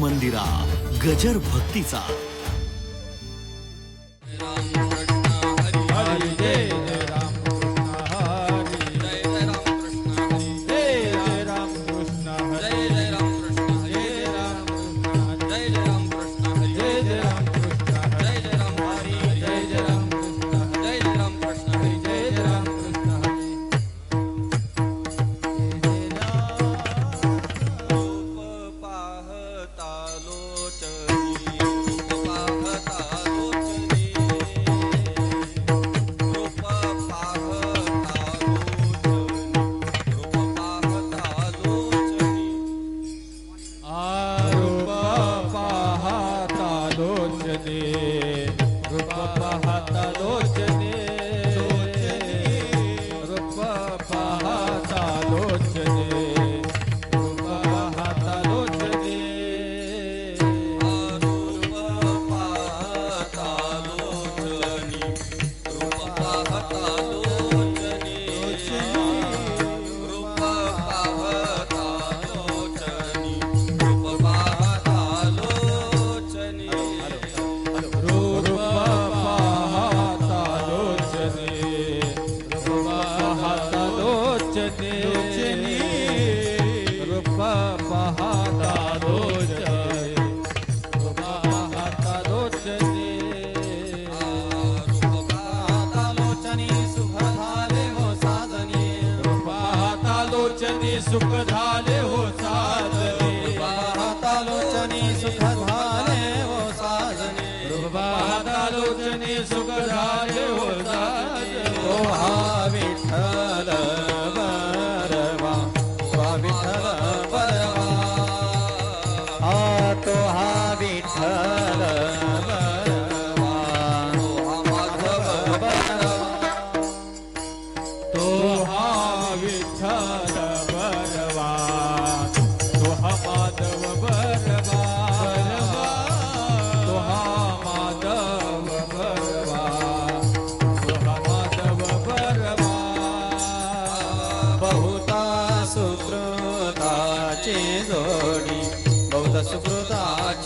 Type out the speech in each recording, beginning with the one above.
मंदिरा गजर भक्तीचा. सुख झाले होत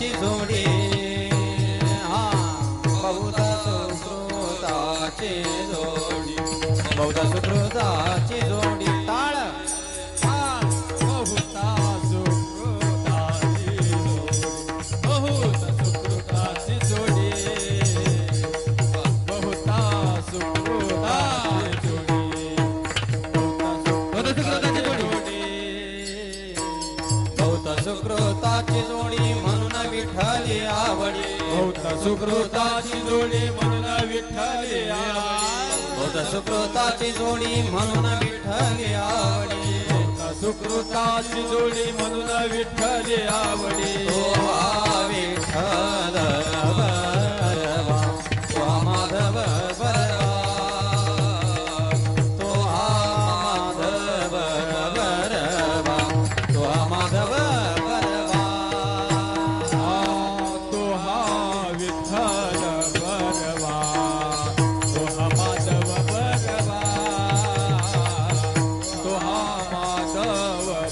ci sono सुकृताची जोडी म्हणून विठ्ठली आवडी. हो सुकृताची जोडी म्हणून विठ्ठली आवडी. हो सुकृताची जोडी म्हणून विठ्ठली आवडी. हो विठ्ठल.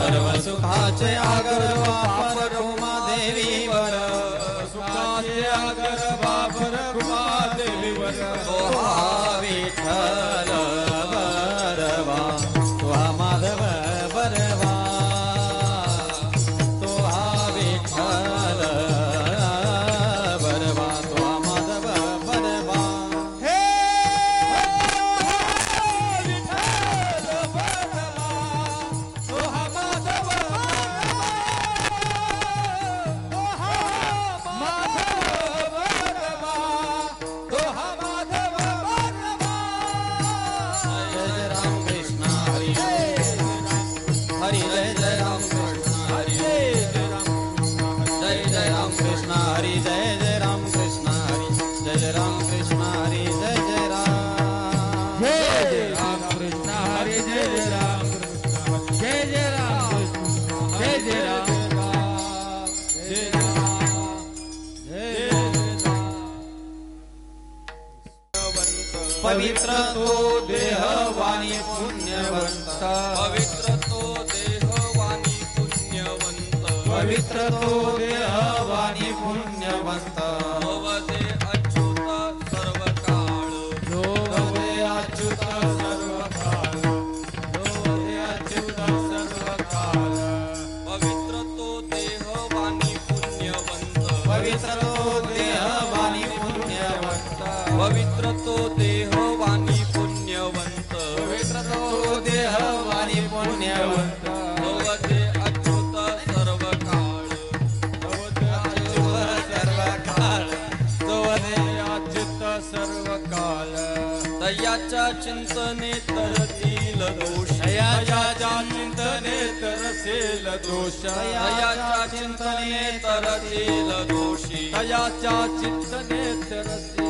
सर्व सुखाचे आगर वापर जय राम कृष्ण हरी जय जय राम कृष्ण हरी जय जय राम कृष्ण हरी जय जय राम जय जय राम कृष्ण हरी जय जय राम जय जय राम जय जय राम पवित्र तो देहवाणी पुण्यवंत पवित्र तो देहवाणी पुण्यवंत पवित्र तो देह पवित्र तो देह वाणी पुण्यवंत. पवित्र तो देह वाणी पुण्यवंत. भवते अच्युत सर्व काळ सर्व काळ जो भवे अच्युत सर्व काळ दयाच्या चिंतने तरतील दोष. दयाच्या चिंतने तरसेल दोष. दयाच्या चिंतने तरतील दोषी. दयाच्या चिंतने तरसेल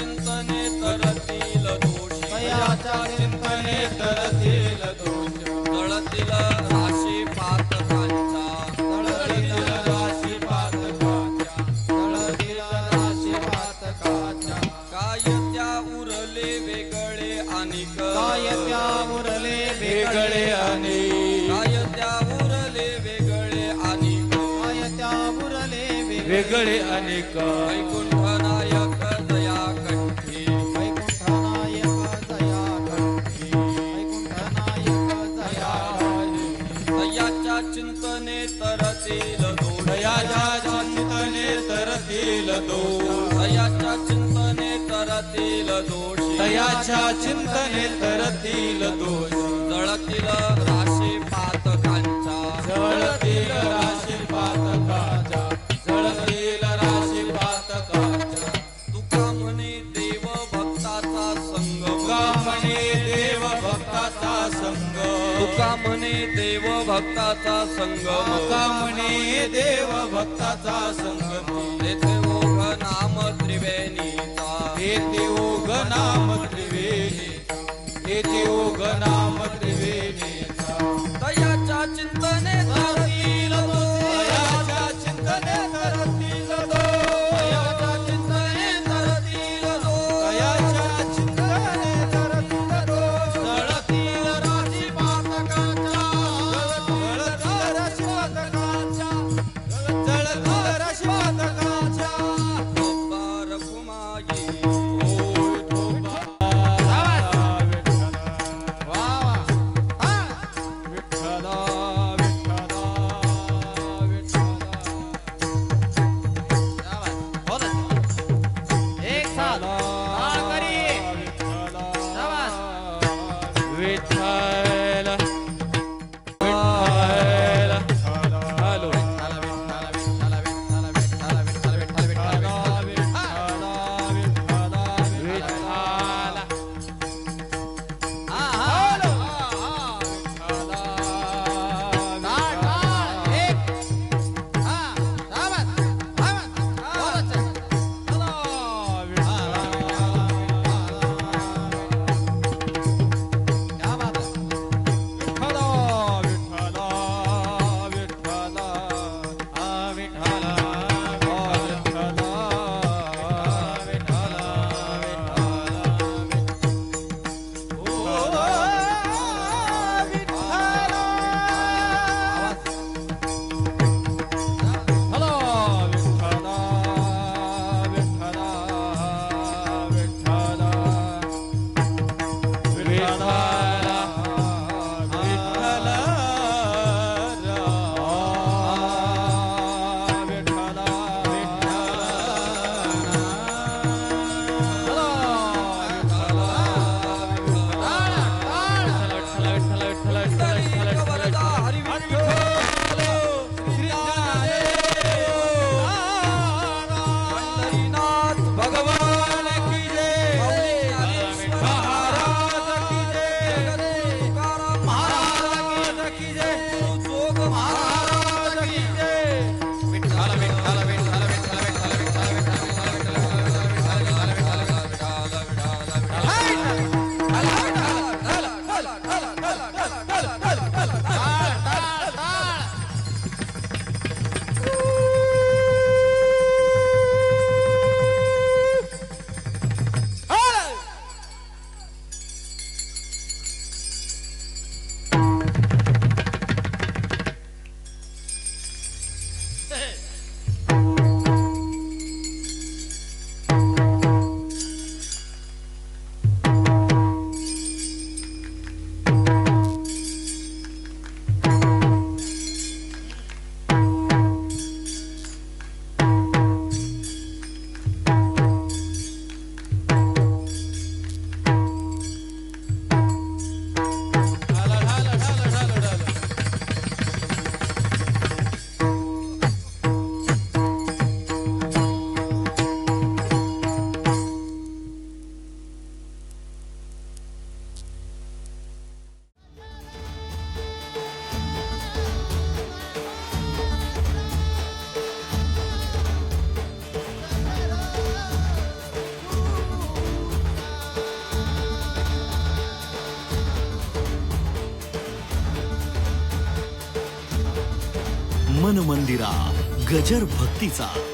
चिंतने तरतील दोष. दयाच्या चिंतने तरतील दोष. जळतील राशी पातकांच्या तळतील राशी पातकाच्या तळतील राशी पातकाच्या काय त्या उरले वेगळे आणि काय त्या मुरले वेगळे आणि काय त्या उरले वेगळे आणि काय त्या मुरले वेगळे अनेक. वैकुंठ दयाच्या चिंतने तरतील दोष. जळतील राशी पातकांच्या जळतील राशी पातकाच्या जळतील राशी पातकाच्या तुका म्हणे देव भक्ताचा संगम. तुका म्हणे देव भक्ताचा संग तुका म्हणे देव भक्ताचा संगम. तुका म्हणे देव भक्ताचा संगम. मंदिरा गजर भक्तीचा.